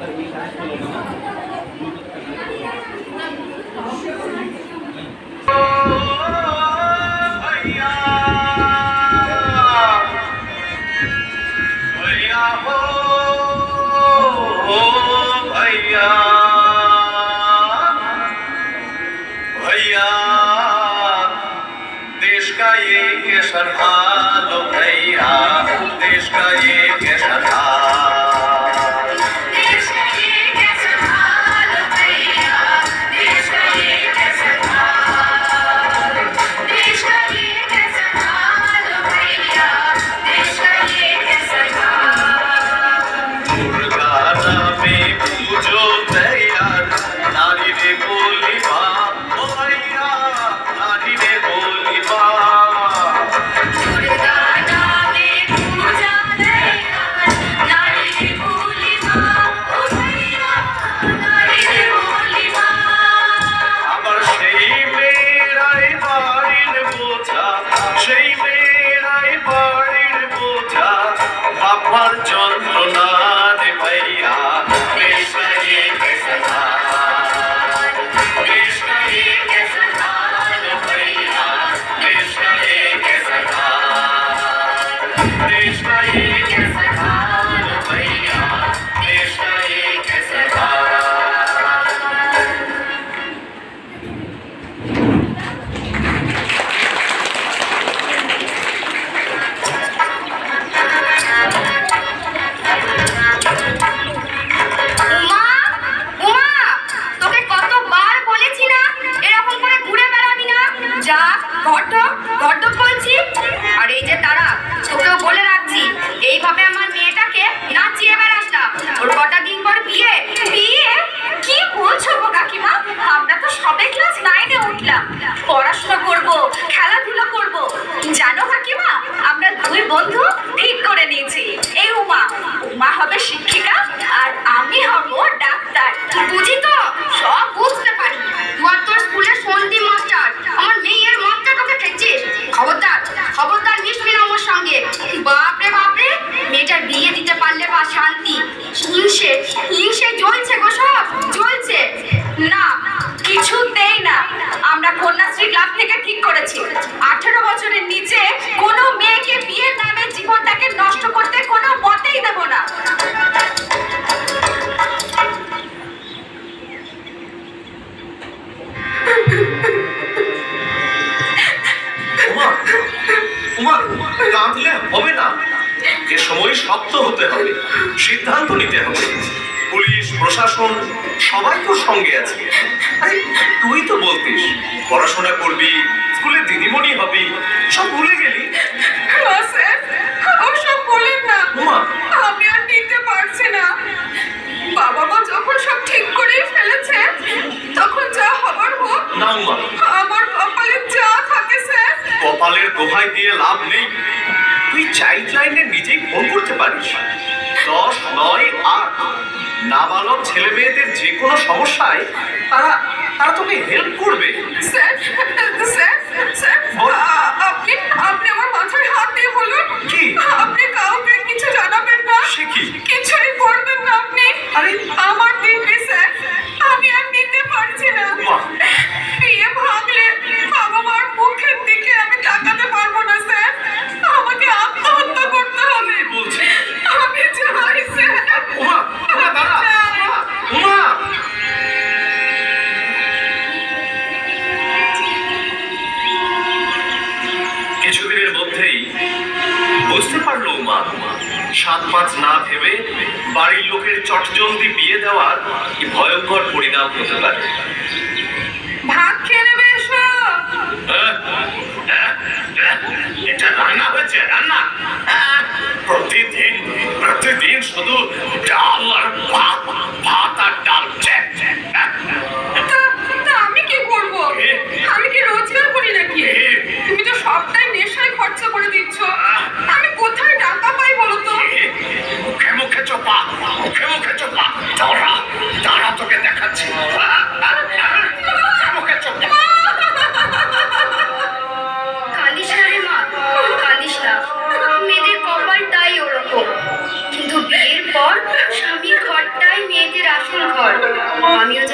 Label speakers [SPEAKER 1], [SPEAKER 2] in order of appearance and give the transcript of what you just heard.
[SPEAKER 1] देश का ये केसर हाल भैया देश का ये केसर
[SPEAKER 2] Israel. শান্তি। হিংসে হিংসে জ্বলছে গো সব, জ্বলছে। না, কিছুতেই না। আমরা কন্যাশ্রী ক্লাব থেকে ঠিক করেছি। আঠেরো বছরের নিচে কোনো মেয়েকে বিয়ের নামে জীবনটাকে নষ্ট করতে কোনো মতেই দেব না।
[SPEAKER 1] হবে না। সময় শক্ত হতে হবে সিদ্ধান্ত নিতে হবে। পুলিশ প্রশাসন সবাই তো সঙ্গে আছে। আরে তুই তো বলতিস পড়াশোনা করবি স্কুলে দিদিমণি হবি সব ভুলে গেলি?
[SPEAKER 3] বলেন না। আমি আর নিতে পারছি না। বাবা মা যখন সব ঠিক ফেলেছে তখন যা হবার হোক
[SPEAKER 1] না উমা।
[SPEAKER 3] আমার কপালে যা থাকে
[SPEAKER 1] কপালের দোহাই দিয়ে লাভ নেই। তুই চাইল্ড লাইনে নিজেই ফোন করতে পারিস। দশ, নয়, আট। নাবালক ছেলে মেয়েদের যে কোনো সমস্যায় তারা তারা তোকে হেল্প করবে।
[SPEAKER 3] স্যার স্যার
[SPEAKER 1] বুঝতে পারল উমা সাত পাঁচ না ভেবে বাড়ির লোকের চটজলদি বিয়ে দেওয়ার কি ভয়ঙ্কর পরিণাম হতে পারে?
[SPEAKER 3] ভাত খেয়ে নেবে এসো।
[SPEAKER 1] এটা রান্না হয়েছে রান্না। প্রতিদিন প্রতিদিন শুধু ডাল আর ভাত ভাত আর ডাল।
[SPEAKER 3] আমি কি করব? আমি কি রোজগার করি নাকি? তুমি তো সবটাই নেশায় খরচা করে দিচ্ছ।
[SPEAKER 1] মুখে মুখে চোখা তোরা তারা তোকে দেখাচ্ছি মুখে
[SPEAKER 2] চোখা মেয়েদের কপাল ওরকম। কিন্তু বিয়ের পর স্বামীর ঘরটাই মেয়েদের আসল ঘর। আমিও